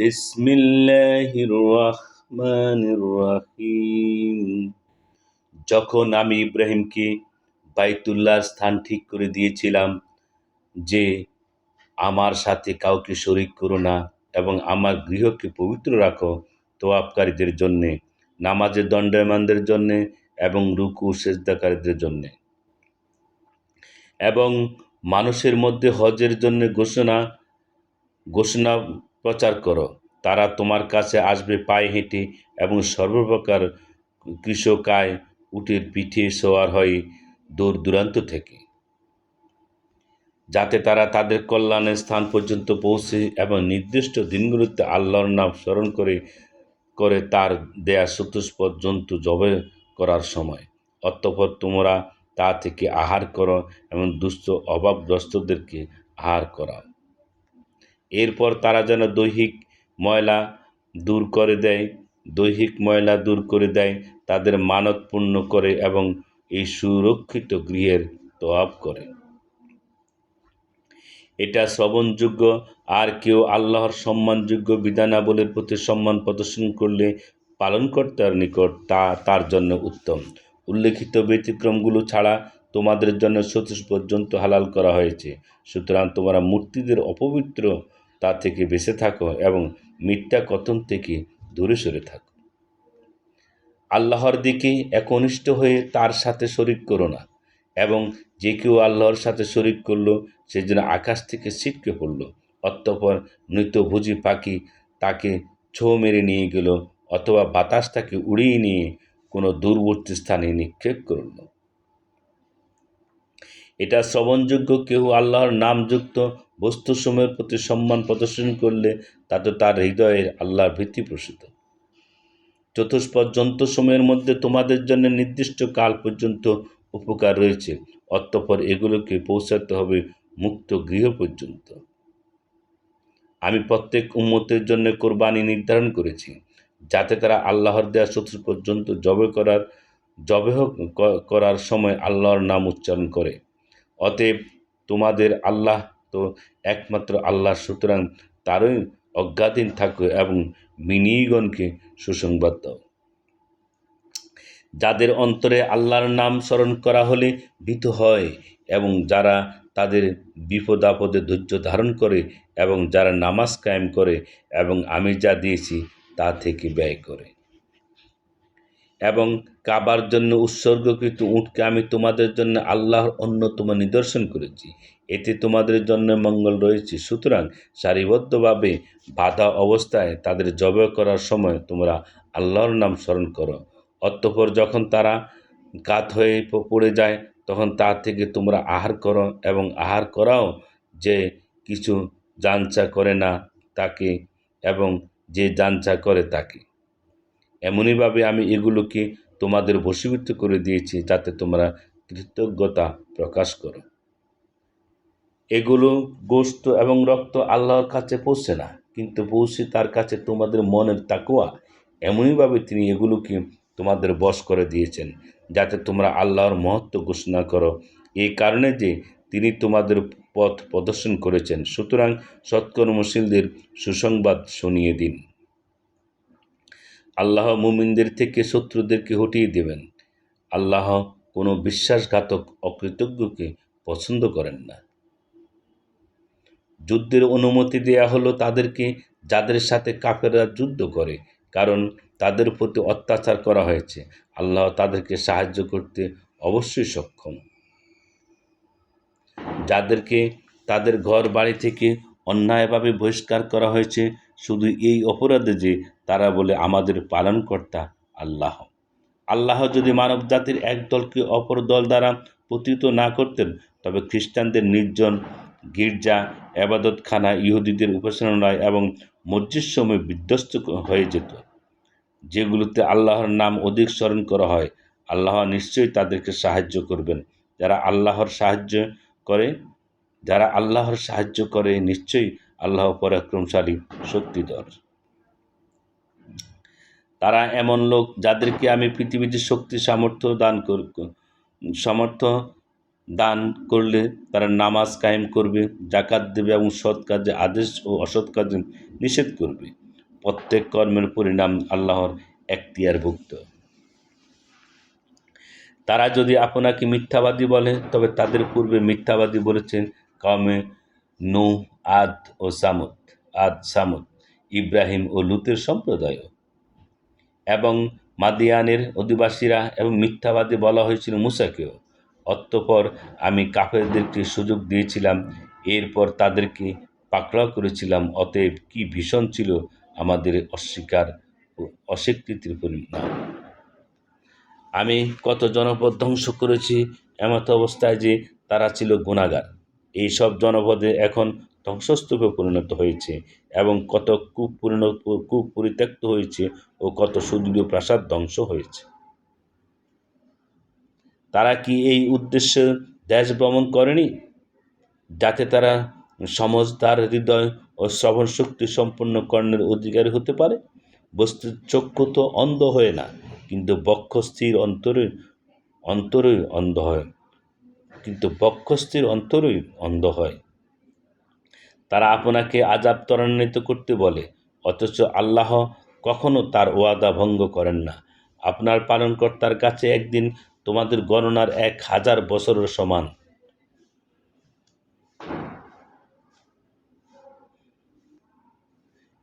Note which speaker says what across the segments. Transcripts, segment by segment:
Speaker 1: بسم الله الرحمن الرحيم যখন আমি ইব্রাহিমকে বাইতুল্লাহর স্থান ঠিক করে দিয়েছিলাম যে আমার সাথে কাউকে শরিক করো না এবং আমার গৃহকে পবিত্র রাখো তোয়াবকারীদের জন্যে নামাজের দণ্ডায়মানদের জন্যে এবং রুকু সেজদাকারীদের জন্যে এবং মানুষের মধ্যে হজের জন্য ঘোষণা ঘোষণা প্রচার করো। তারা তোমার কাছে আসবে পায়ে হেঁটে এবং সর্বপ্রকার কৃষকায় উটের পিঠে সওয়ার হয় দূর দূরান্ত থেকে। যাতে তারা তাদের কল্যাণের স্থান পর্যন্ত পৌঁছে এবং নির্দিষ্ট দিনগুলোতে আল্লাহর নাম স্মরণ করে করে তার দেয়া চতুষ্পদ জন্তু জবে করার সময়। অতঃপর তোমরা তা থেকে আহার করো এবং দুস্থ অভাবগ্রস্তদেরকে আহার করাও। এরপর তারা যেন দৈহিক ময়লা দূর করে দেয়, দৈহিক ময়লা দূর করে দেয়, তাদের মানত পূর্ণ করে এবং এই সুরক্ষিত গৃহের তোয়াব করে। এটা শ্রবণযোগ্য, আর কেউ আল্লাহর সম্মানযোগ্য বিধানাবলীর প্রতি সম্মান প্রদর্শন করলে পালনকর্তার নিকট তা, তার জন্য উত্তম। উল্লেখিত ব্যতিক্রমগুলো ছাড়া তোমাদের জন্য সতীশ পর্যন্ত হালাল করা হয়েছে। সুতরাং তোমরা মূর্তিদের অপবিত্র তা থেকে বেঁচে থাকো এবং মিথ্যা কথন থেকে দূরে সরে থাকো। আল্লাহর দিকে একনিষ্ঠ হয়ে তার সাথে শরিক করো না এবং যে কেউ আল্লাহর সাথে শরিক করল, সে যেন আকাশ থেকে ছিটকে পড়ল, অতঃপর ভুজি পাখি তাকে ছো মেরে নিয়ে গেল অথবা বাতাস তাকে উড়িয়ে নিয়ে কোনো দূরবর্তী স্থানে নিক্ষেপ করল। এটা শ্রবণযোগ্য কেউ আল্লাহর নামযুক্ত বস্তুসমূহের প্রতি সম্মান প্রদর্শন করলে তাতে তার হৃদয়ের আল্লাহর ভীতি প্রসূত। চতুষ্পদ যন্ত্রসমূহের মধ্যে তোমাদের জন্য নির্দিষ্ট কাল পর্যন্ত উপকার রয়েছে, অতঃপর এগুলোকে পৌঁছাতে হবে মুক্ত গৃহ পর্যন্ত। আমি প্রত্যেক উম্মতের জন্য কোরবানি নির্ধারণ করেছি, যাতে তারা আল্লাহর দেয়া চতুর্থ পর্যন্ত জবে করার জবেহ করার সময় আল্লাহর নাম উচ্চারণ করে। অতএব তোমাদের আল্লাহ তো একমাত্র আল্লাহ, সুতরাং তারই অজ্ঞাধীন থাকো এবং বিনিগণকে সুসংবাদ দাও। যাদের অন্তরে আল্লাহর নাম স্মরণ করা হলে ভীত হয় এবং যারা তাদের বিপদ আপদে ধৈর্য ধারণ করে এবং যারা নামাজ কায়েম করে এবং আমি যা দিয়েছি তা থেকে ব্যয় করে। এবং কাবার জন্য উৎসর্গকৃত উটকে আমি তোমাদের জন্য আল্লাহর অন্যতম নিদর্শন করেছি। এতে তোমাদের জন্য মঙ্গল রয়েছে। সুতরাং সারিবদ্ধভাবে বাধা অবস্থায় তাদের জবে করার সময় তোমরা আল্লাহর নাম স্মরণ করো। অতঃপর যখন তারা কাত হয়ে পড়ে যায়, তখন তার থেকে তোমরা আহার করো এবং আহার করাও যে কিছু জানচা করে না তাকে এবং যে জানচা করে তাকে। এমনইভাবে আমি এগুলোকে তোমাদের বশীভূত করে দিয়েছি যাতে তোমরা কৃতজ্ঞতা প্রকাশ করো। এগুলো গোস্ত এবং রক্ত আল্লাহর কাছে পৌঁছে না, কিন্তু পৌঁছে তার কাছে তোমাদের মনের তাকুয়া এমনইভাবে তিনি এগুলোকে তোমাদের বশ করে দিয়েছেন যাতে তোমরা আল্লাহর মহত্ব ঘোষণা করো। এই কারণে যে তিনি তোমাদের পথ প্রদর্শন করেছেন। সুতরাং সৎকর্মশীলদের সুসংবাদ শুনিয়ে দিন। আল্লাহ মুমিনদের থেকে শত্রুদেরকে হটিয়ে দেবেন। আল্লাহ কোনো বিশ্বাসঘাতক অকৃতজ্ঞকে পছন্দ করেন না। যুদ্ধের অনুমতি দেয়া হলো তাদেরকে, যাদের সাথে কাফেররা যুদ্ধ করে, কারণ তাদের প্রতি অত্যাচার করা হয়েছে। আল্লাহ তাদেরকে সাহায্য করতে অবশ্যই সক্ষম। যাদেরকে তাদের ঘর বাড়ি থেকে অন্যায়ভাবে বহিষ্কার করা হয়েছে, শুধু এই অপরাধে যে তারা বলে, আমাদের পালনকর্তা আল্লাহ। আল্লাহ যদি মানব জাতির এক দলকে অপর দল দ্বারা পতিত না করতেন, তবে খ্রিস্টানদের নির্জন গির্জা, আবাদতখানা, ইহুদিদের উপাসনালয় এবং মসজিদ সময় বিধ্বস্ত হয়ে যেত। যেগুলোতে আল্লাহর নাম অধিক স্মরণ করা হয়, আল্লাহ নিশ্চয়ই তাদেরকে সাহায্য করবেন। যারা আল্লাহর সাহায্য করে, যারা আল্লাহর সাহায্য করে, নিশ্চয়ই আল্লাহ পরাক্রমশালী, শক্তিধর। তারা এমন লোক যাদেরকে আমি পৃথিবীতে শক্তি, সামর্থ্য দান কর সামর্থ্য দান করলে তারা নামাজ কায়েম করবে জাকাত দেবে এবং সৎ কাজে আদেশ ও অসৎ কাজে নিষেধ করবে। প্রত্যেক কর্মের পরিণাম আল্লাহর এখতিয়ারভুক্ত। তারা যদি আপনাকে মিথ্যাবাদী বলে, তবে তাদের পূর্বে মিথ্যাবাদী বলেছেন কমে নু আদ ও সামুদ। আদ, সামুদ, ইব্রাহিম ও লুতের সম্প্রদায়ও। এবং মাদিয়ানের অধিবাসীরা এবং মিথ্যাবাদী বলা হয়েছিল মুসাকেও অতঃপর আমি কাফেরদেরকে সুযোগ দিয়েছিলাম, এরপর তাদেরকে পাকড়াও করেছিলাম, অতএব কি ভীষণ ছিল আমাদের অস্বীকার ও অস্বীকৃতির পরিণাম। আমি কত জনপদ ধ্বংস করেছি, এমত অবস্থায় যে তারা ছিল গুণাগার। এইসব জনপদে এখন ধ্বংসস্তূপে পরিণত হয়েছে এবং কত কুপরিণ, কুপরিত্যক্ত হয়েছে ও কত সুদৃঢ় প্রাসাদ ধ্বংস হয়েছে। তারা কি এই উদ্দেশ্যে দেশ ভ্রমণ করেনি? যাতে তারা সমজদার হৃদয় ও শ্রবণ শক্তি সম্পন্ন কর্ণের অধিকারী হতে পারে? বস্তু চক্ষু তো অন্ধ হয় না, কিন্তু বক্ষস্থির অন্তরে, অন্তরই অন্ধ হয়। কিন্তু বক্ষস্থির অন্তরই অন্ধ হয়। তারা আপনাকে আজাব ত্বরান্বিত করতে বলে, অথচ আল্লাহ কখনো তার ওয়াদা ভঙ্গ করেন না। আপনার পালনকর্তার কাছে একদিন তোমাদের গণনার এক হাজার বছরের সমান।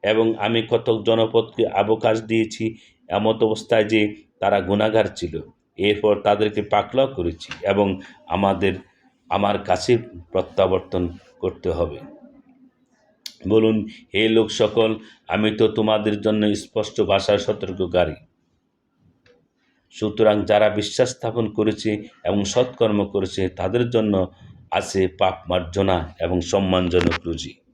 Speaker 1: এবং আমি কতক জনপদকে অবকাশ দিয়েছি এমত অবস্থায় যে তারা গুণাগার ছিল। এরপর তাদেরকে পাকড়াও করেছি এবং আমাদের, আমার কাছে প্রত্যাবর্তন করতে হবে। বলুন, হে লোক সকল, আমি তো তোমাদের জন্য স্পষ্ট ভাষায় সতর্ককারী। সুতরাং যারা বিশ্বাস স্থাপন করেছে এবং সৎকর্ম করেছে, তাদের জন্য আছে পাপ মার্জনা এবং সম্মানজনক রুজি।